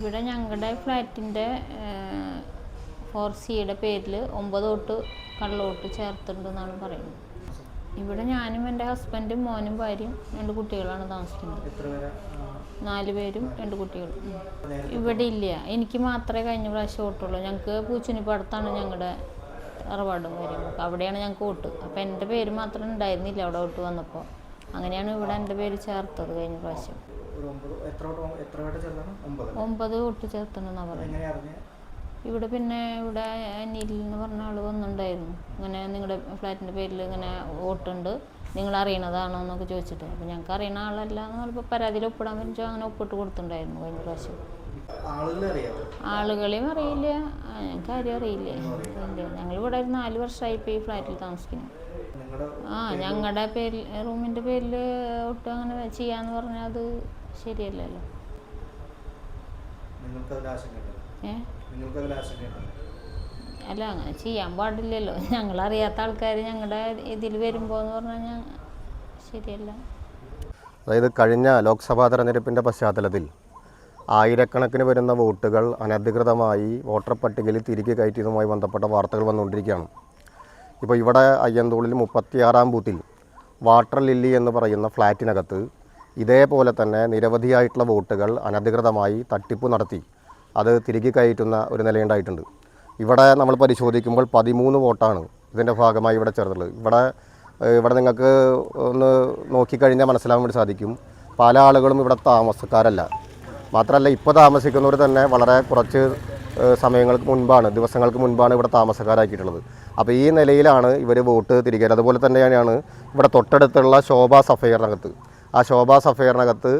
ഇവിടെ ഞങ്ങളുടെ ഫ്ലാറ്റിന്റെ ഫോർ സിയുടെ പേരിൽ ഒമ്പത് തൊട്ട് കള്ളോട്ട് ചേർത്തിട്ടുണ്ടെന്നാണ് പറയുന്നത്. ഇവിടെ ഞാനും എന്റെ ഹസ്ബൻഡും മോനും ഭാര്യയും രണ്ട് കുട്ടികളാണ് താമസിക്കുന്നത്. നാല് പേരും രണ്ട് കുട്ടികളും. ഇവിടെ ഇല്ല. എനിക്ക് മാത്രമേ കഴിഞ്ഞ പ്രാവശ്യം ഓട്ടുള്ളൂ ഞങ്ങൾക്ക് പൂച്ചനിപ്പടത്താണ് ഞങ്ങളുടെ തറവാടും കാര്യങ്ങളൊക്കെ. അവിടെയാണ് ഞങ്ങൾക്ക് ഓട്ട് അപ്പോൾ എന്റെ പേര് മാത്രം ഉണ്ടായിരുന്നില്ല അവിടെ ഓട്ട് വന്നപ്പോൾ. അങ്ങനെയാണ് ഇവിടെ എന്റെ പേര് ചേർത്തത് കഴിഞ്ഞ പ്രാവശ്യം. ഒരു ഒമ്പത് എത്ര വട്ടം എത്ര വട്ടം ചേർന്നാണ് ഒമ്പത് ഒമ്പത് വോട്ട് ചേർത്തെന്നാണ് പറയുന്നത് എങ്ങനെ ഇവിടെ പിന്നെ ഇവിടെ അനിൽ എന്ന് പറഞ്ഞ ആൾ വന്നിട്ടുണ്ടായിരുന്നു ഇങ്ങനെ നിങ്ങളുടെ ഫ്ലാറ്റിന്റെ പേരിൽ ഇങ്ങനെ വോട്ടുണ്ട്. നിങ്ങൾ അറിയണതാണോ എന്നൊക്കെ ചോദിച്ചിട്ട്. അപ്പോൾ ഞങ്ങൾക്ക് അറിയണ ആളല്ല എന്ന് പറഞ്ഞപ്പോൾ പരാതിയിൽ ഒപ്പിടാൻ പറ്റുമോ അങ്ങനെ ഒപ്പിട്ട് കൊടുത്തിട്ടുണ്ടായിരുന്നു കഴിഞ്ഞ പ്രാവശ്യം. ആളുകളെയും അറിയില്ല. ഞങ്ങൾക്ക് ആരും അറിയില്ല. ഞങ്ങൾ ഇവിടെ നാല് വർഷമായി ഇപ്പോൾ ഈ ഫ്ലാറ്റിൽ താമസിക്കുന്നു. ആ ഞങ്ങളുടെ പേരിൽ റൂമിന്റെ പേരിൽ ഒട്ടും അങ്ങനെ ചെയ്യാന്ന് പറഞ്ഞാൽ അത് ശരിയല്ലല്ലോ. അല്ല അങ്ങനെ ചെയ്യാൻ പാടില്ലല്ലോ. ഞങ്ങൾ അറിയാത്ത ആൾക്കാർ ഞങ്ങളുടെ ഇതിൽ വരുമ്പോൾ എന്ന് പറഞ്ഞാൽ ശരിയല്ല. അതായത് കഴിഞ്ഞ ലോക്സഭാ തെരഞ്ഞെടുപ്പിന്റെ പശ്ചാത്തലത്തിൽ ആയിരക്കണക്കിന് വരുന്ന വോട്ടുകൾ അനധികൃതമായി വോട്ടർ പട്ടികയിൽ തിരികെ കയറ്റിയതുമായി ബന്ധപ്പെട്ട വാർത്തകൾ വന്നുകൊണ്ടിരിക്കുകയാണ്. ഇപ്പോൾ ഇവിടെ അയ്യന്തോളിൽ മുപ്പത്തിയാറാം ബൂത്തിൽ വാട്ടർ ലില്ലി എന്ന് പറയുന്ന ഫ്ലാറ്റിനകത്ത് ഇതേപോലെ തന്നെ നിരവധിയായിട്ടുള്ള വോട്ടുകൾ അനധികൃതമായി തട്ടിപ്പ് നടത്തി. അത് തിരികെ കയറ്റുന്ന ഒരു നിലയുണ്ടായിട്ടുണ്ട്. ഇവിടെ നമ്മൾ പരിശോധിക്കുമ്പോൾ പതിമൂന്ന് വോട്ടാണ് ഇതിന്റെ ഭാഗമായി ഇവിടെ ചേർന്നുള്ളത് ഇവിടെ ഇവിടെ നിങ്ങൾക്ക് ഒന്ന് നോക്കിക്കഴിഞ്ഞാൽ മനസ്സിലാവാൻ വേണ്ടി സാധിക്കും. പല ആളുകളും ഇവിടെ താമസക്കാരല്ല. മാത്രമല്ല ഇപ്പോൾ താമസിക്കുന്നവർ തന്നെ വളരെ കുറച്ച് സമയങ്ങൾക്ക് മുൻപാണ് ദിവസങ്ങൾക്ക് മുൻപാണ് ഇവിടെ താമസക്കാരാക്കിയിട്ടുള്ളത്. അപ്പോൾ ഈ നിലയിലാണ് ഇവർ വോട്ട് തിരികെ അതുപോലെ തന്നെയാണ് ഇവിടെ തൊട്ടടുത്തുള്ള ശോഭ സഫയറിനകത്ത്. ആ ശോഭ സഫയറിനകത്ത്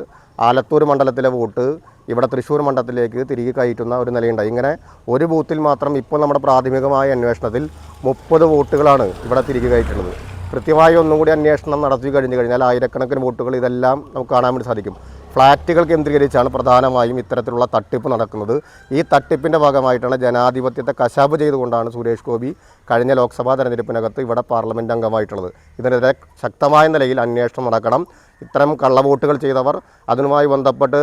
ആലത്തൂർ മണ്ഡലത്തിലെ വോട്ട് ഇവിടെ തൃശ്ശൂർ മണ്ഡലത്തിലേക്ക് തിരികെ കയറ്റുന്ന ഒരു നിലയുണ്ടായി ഇങ്ങനെ ഒരു ബൂത്തിൽ മാത്രം ഇപ്പോൾ നമ്മുടെ പ്രാഥമികമായ അന്വേഷണത്തിൽ മുപ്പത് വോട്ടുകളാണ് ഇവിടെ തിരികെ കയറ്റുന്നത്. കൃത്യമായി ഒന്നും കൂടി അന്വേഷണം നടത്തി കഴിഞ്ഞു കഴിഞ്ഞാൽ ആയിരക്കണക്കിന് വോട്ടുകൾ ഇതെല്ലാം നമുക്ക് കാണാൻ വേണ്ടി സാധിക്കും. ഫ്ലാറ്റുകൾ കേന്ദ്രീകരിച്ചാണ് പ്രധാനമായും ഇത്തരത്തിലുള്ള തട്ടിപ്പ് നടക്കുന്നത്. ഈ തട്ടിപ്പിന്റെ ഭാഗമായിട്ടാണ് ജനാധിപത്യത്തെ കശാപ്പ് ചെയ്തുകൊണ്ടാണ് സുരേഷ് ഗോപി കഴിഞ്ഞ ലോക്സഭാ തെരഞ്ഞെടുപ്പിനകത്ത് ഇവിടെ പാർലമെന്റ് അംഗമായിട്ടുള്ളത്. ഇതിനെതിരെ ശക്തമായ നിലയിൽ അന്വേഷണം നടക്കണം. ഇത്തരം കള്ളവോട്ടുകൾ ചെയ്തവർ അതിനുമായി ബന്ധപ്പെട്ട്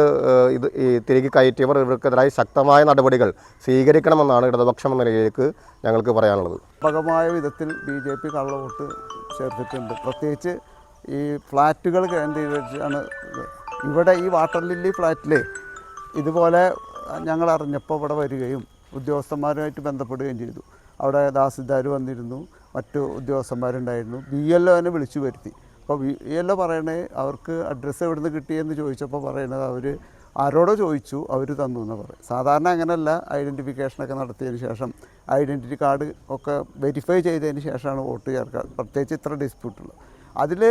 ഇത് തിരികെ കയറ്റിയവർ ഇവർക്കെതിരായി ശക്തമായ നടപടികൾ സ്വീകരിക്കണമെന്നാണ് ഇടതുപക്ഷം എന്ന നിലയിലേക്ക് ഞങ്ങൾക്ക് പറയാനുള്ളത്. വ്യാപകമായ വിധത്തിൽ ബി ജെ പി കള്ളവോട്ട് ചേർത്തിട്ടുണ്ട്. പ്രത്യേകിച്ച് ഈ ഫ്ലാറ്റുകൾ കേന്ദ്രീകരിച്ചാണ്. ഇവിടെ ഈ വാട്ടർ ലില്ലി ഫ്ലാറ്റിൽ ഇതുപോലെ ഞങ്ങൾ അറിഞ്ഞപ്പോൾ ഇവിടെ വരികയും ഉദ്യോഗസ്ഥന്മാരുമായിട്ട് ബന്ധപ്പെടുകയും ചെയ്തു. അവിടെ ദാസിദാർ വന്നിരുന്നു മറ്റു ഉദ്യോഗസ്ഥന്മാരുണ്ടായിരുന്നു. ബി എൽ ഒനെ വിളിച്ചു വരുത്തി. അപ്പോൾ ബി എൽ ഒ പറയണേ അവർക്ക് അഡ്രസ്സ് എവിടെ നിന്ന് കിട്ടിയെന്ന് ചോദിച്ചപ്പോൾ പറയണത് അവർ ആരോടോ ചോദിച്ചു അവർ തന്നു എന്ന് പറയും. സാധാരണ അങ്ങനെയല്ല ഐഡന്റിഫിക്കേഷനൊക്കെ നടത്തിയതിന് ശേഷം ഐഡന്റിറ്റി കാർഡ് ഒക്കെ വെരിഫൈ ചെയ്തതിന് ശേഷമാണ് വോട്ട് ചേർക്കുക പ്രത്യേകിച്ച് ഇത്ര ഡിസ്പ്യൂട്ടുള്ളത് അതിൽ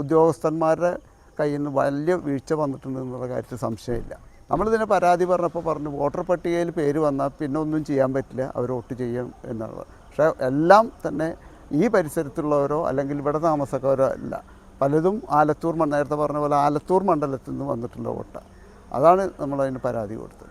ഉദ്യോഗസ്ഥന്മാരുടെ കയ്യിൽ നിന്ന് വലിയ വീഴ്ച വന്നിട്ടുണ്ട് എന്നുള്ള കാര്യത്തിൽ സംശയമില്ല. നമ്മളിതിനെ പരാതി പറഞ്ഞപ്പോൾ പറഞ്ഞു വോട്ടർ പട്ടികയിൽ പേര് വന്നാൽ പിന്നെ ഒന്നും ചെയ്യാൻ പറ്റില്ല അവർ വോട്ട് ചെയ്യും എന്നുള്ളത്. പക്ഷേ എല്ലാം തന്നെ ഈ പരിസരത്തുള്ളവരോ അല്ലെങ്കിൽ ഇവിടെ താമസക്കാരോ അല്ല. പലതും ആലത്തൂർ നേരത്തെ പറഞ്ഞ പോലെ ആലത്തൂർ മണ്ഡലത്തിൽ നിന്ന് വന്നിട്ടുള്ള വോട്ടാണ്. അതാണ് നമ്മളതിന് പരാതി കൊടുത്തത്.